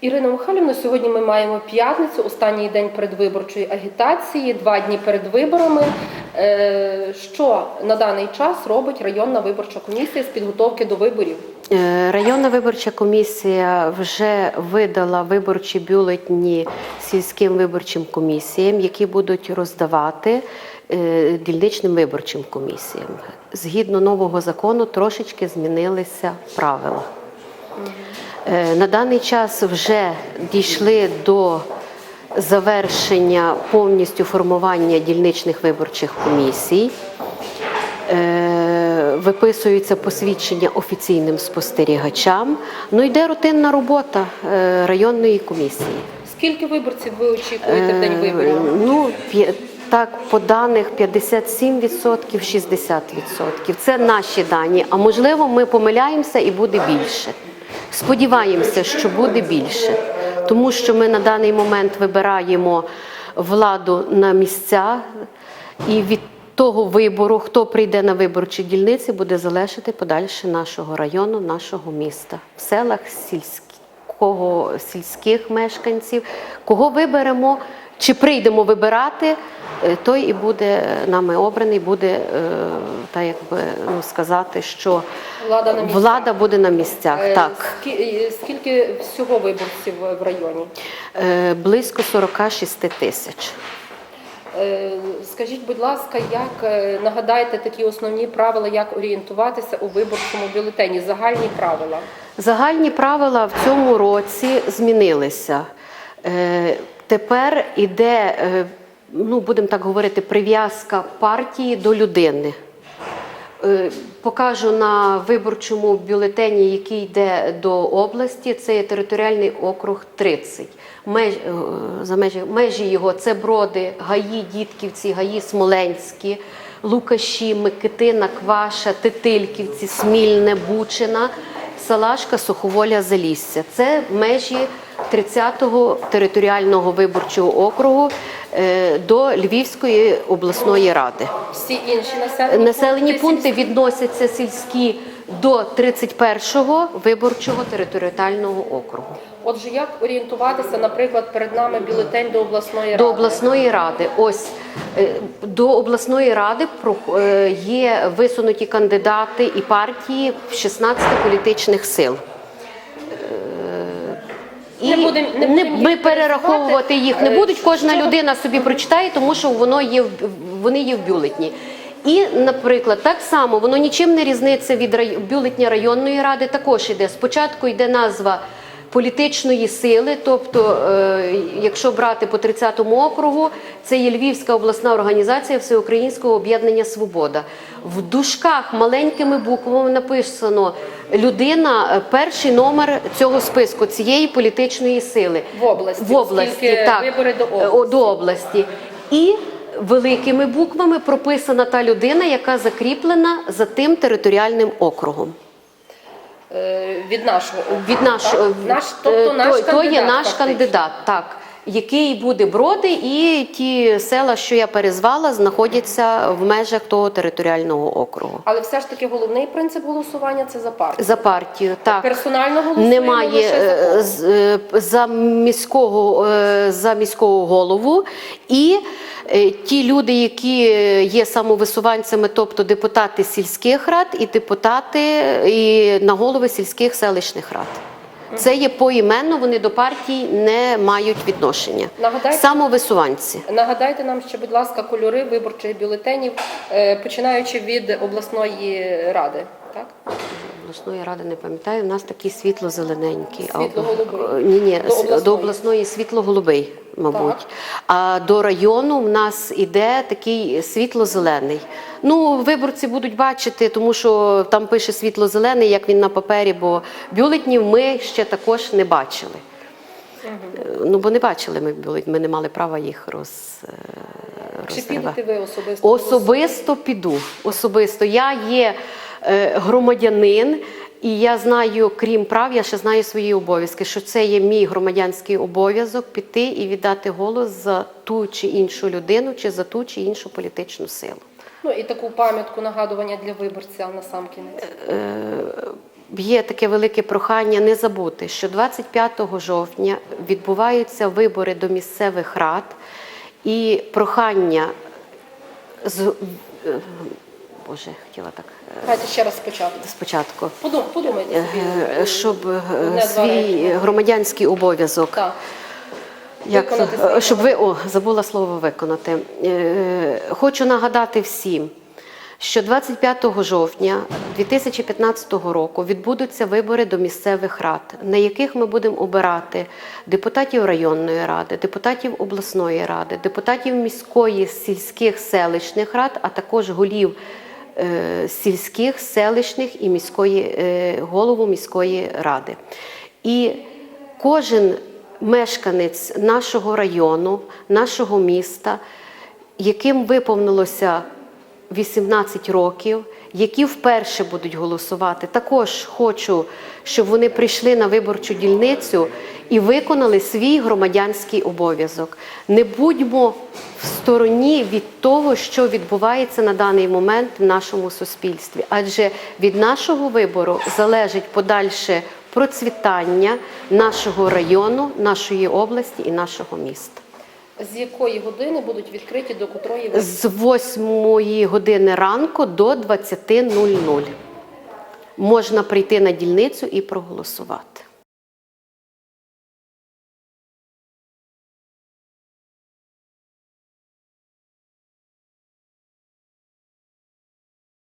Ірина Михайлівна, сьогодні ми маємо п'ятницю, останній день передвиборчої агітації, два дні перед виборами. Е, Що на даний час робить районна виборча комісія з підготовки до виборів? Е, Районна виборча комісія вже видала виборчі бюлетні сільським виборчим комісіям, які будуть роздавати е, дільничним виборчим комісіям. Згідно нового закону, трошечки змінилися правила. Е, На даний час вже дійшли до завершення повністю формування дільничних виборчих комісій. Е, Виписуються посвідчення офіційним спостерігачам. Ну йде рутинна робота е, районної комісії. Скільки виборців ви очікуєте в день виборів? Ну, так, по даних 57%, 60%. Це наші дані. А можливо, ми помиляємося і буде більше. Сподіваємося, що буде більше, тому що ми на даний момент вибираємо владу на місця, і від того вибору, хто прийде на виборчі дільниці, буде залежати подальше нашого району, нашого міста в селах сільських кого сільських мешканців, кого виберемо, чи прийдемо вибирати, той і буде нами обраний, буде е, так якби ну, сказати, що Влада на місцях. влада буде на місцях. Е, Так, е, Скільки всього виборців в районі? Е, близько 46 тисяч. Е, Скажіть, будь ласка, як е, нагадайте такі основні правила, як орієнтуватися у виборчому бюлетені? Загальні правила. Загальні правила в цьому році змінилися. Е, Тепер іде, е, ну будемо так говорити, прив'язка партії до людини. Е, Покажу на виборчому бюлетені, який йде до області. Це є територіальний округ 30. Меж, е, за межі, межі його це броди, гаї, дітківці, гаї Смоленські, Лукаші, Микитина, Кваша, Тетильківці, Смільне, Бучина, Салашка, Суховоля, Залісся. Це межі 30-го територіального виборчого округу до Львівської обласної ради. Всі інші населені, Населені пункти сільські? відносяться сільські до 31-го виборчого територіального округу. Отже, як орієнтуватися, наприклад, перед нами бюлетень до обласної ради? До обласної ради. Ось е, до обласної ради е, є висунуті кандидати і партії в 16 політичних сил. І Не будем- не не- будем ми перераховувати їх не Е, будуть. Кожна що- людина собі прочитає, тому що воно є вони є в бюлетні. І, наприклад, так само воно нічим не різниться від рай- бюлетня районної ради. Також іде. Спочатку йде назва політичної сили, тобто, е, якщо брати по 30-му округу, це є Львівська обласна організація Всеукраїнського об'єднання Свобода. В дужках маленькими буквами написано людина, перший номер цього списку цієї політичної сили В області, в області, так, вибори до е, області. до області. І великими буквами прописана та людина, яка закріплена за тим територіальним округом. Е, Від нашого Від нашого Так? наш, тобто е, наш то, то кандидат, є наш фактично. кандидат, так. Який буде броди, і ті села, що я перезвала, знаходяться в межах того територіального округу. Але все ж таки головний принцип голосування це за партію. За партію, так. Персонально голосуємо Немає лише за е, е, за міського е, за міського голову і ті люди, які є самовисуванцями, тобто депутати сільських рад і депутати і на голови сільських селищних рад. Це є поіменно, вони до партій не мають відношення. Нагадайте- Самовисуванці. Нагадайте нам що, будь ласка, кольори виборчих бюлетенів, е, починаючи від обласної ради. Так? Обласної ради не пам'ятаю, у нас такий світло-зелененький. А, Світло-голубий. Ні, ні, До обласної. до обласної світло-голубий, мабуть. Так. А до району в нас іде такий світло-зелений. Ну, виборці будуть бачити, тому що там пише світло-зелений, як він на папері, бо бюлетнів ми ще також не бачили. Е, Ну, бо не бачили ми бюлетні, ми не мали права їх роз, е, Чи підете ви особисто? Особисто піду. Особисто. Я є е, громадянин, і я знаю, крім прав, я ще знаю свої обов'язки, що це є мій громадянський обов'язок піти і віддати голос за ту чи іншу людину, чи за ту чи іншу політичну силу. Ну і таку пам'ятку нагадування для виборця на сам кінець. є таке велике прохання не забути, що 25 жовтня відбуваються вибори до місцевих рад, і прохання з е, Боже, хотіла так е, Давайте ще раз спочатку. спочатку. Подум- Подумайте собі. Е, Щоб Не свій громадянський обов'язок Так. як, Виконати свій щоб ви о, забула слово виконати. Хочу нагадати всім, що 25 жовтня 2015 року відбудуться вибори до місцевих рад, на яких ми будемо обирати депутатів районної ради, депутатів обласної ради, депутатів міської сільських селищних рад, а також голів е, сільських, селищних і міської е, голову міської ради. І кожен мешканець нашого району, нашого міста, яким виповнилося 18 років, які вперше будуть голосувати. Також хочу, щоб вони прийшли на виборчу дільницю і виконали свій громадянський обов'язок. Не будьмо в стороні від того, що відбувається на даний момент в нашому суспільстві, адже від нашого вибору залежить подальше процвітання нашого району, нашої області і нашого міста. З якої години будуть відкриті до котрої З 8 години ранку до 20.00 можна прийти на дільницю і проголосувати.